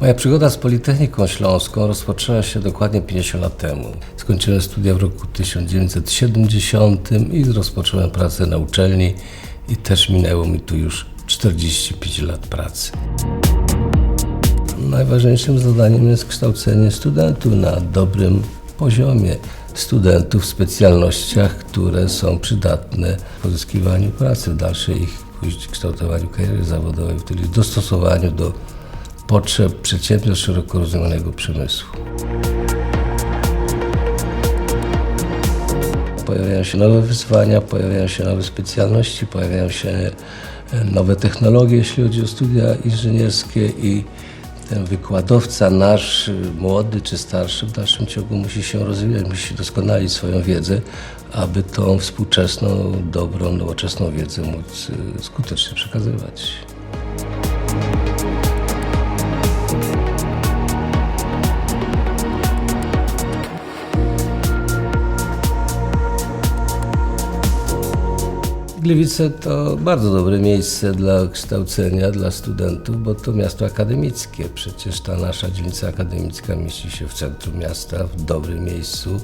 Moja przygoda z Politechniką Śląską rozpoczęła się dokładnie 50 lat temu. Skończyłem studia w roku 1970 i rozpocząłem pracę na uczelni i też minęło mi tu już 45 lat pracy. Najważniejszym zadaniem jest kształcenie studentów na dobrym poziomie. Studentów w specjalnościach, które są przydatne w pozyskiwaniu pracy, w dalszej ich kształtowaniu kariery zawodowej, czyli dostosowaniu do potrzeb przedsiębiorstw szeroko rozumianego przemysłu. Pojawiają się nowe wyzwania, pojawiają się nowe specjalności, pojawiają się e, nowe technologie, jeśli chodzi o studia inżynierskie i ten wykładowca nasz, y, młody czy starszy, w dalszym ciągu musi się rozwijać, musi doskonalić swoją wiedzę, aby tą współczesną, dobrą, nowoczesną wiedzę móc y, skutecznie przekazywać. Gliwice to bardzo dobre miejsce dla kształcenia, dla studentów, bo to miasto akademickie. Przecież ta nasza dzielnica akademicka mieści się w centrum miasta, w dobrym miejscu,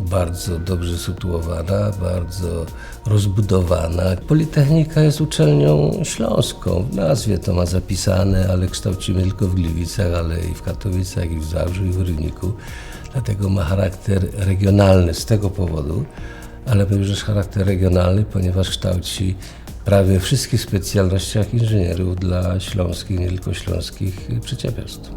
bardzo dobrze sytuowana, bardzo rozbudowana. Politechnika jest uczelnią śląską. W nazwie to ma zapisane, ale kształcimy tylko w Gliwicach, ale i w Katowicach, i w Zabrzu, i w Rybniku. Dlatego ma charakter regionalny z tego powodu ale był też charakter regionalny, ponieważ kształci prawie wszystkich specjalnościach inżynierów dla śląskich, nie tylko śląskich przedsiębiorstw.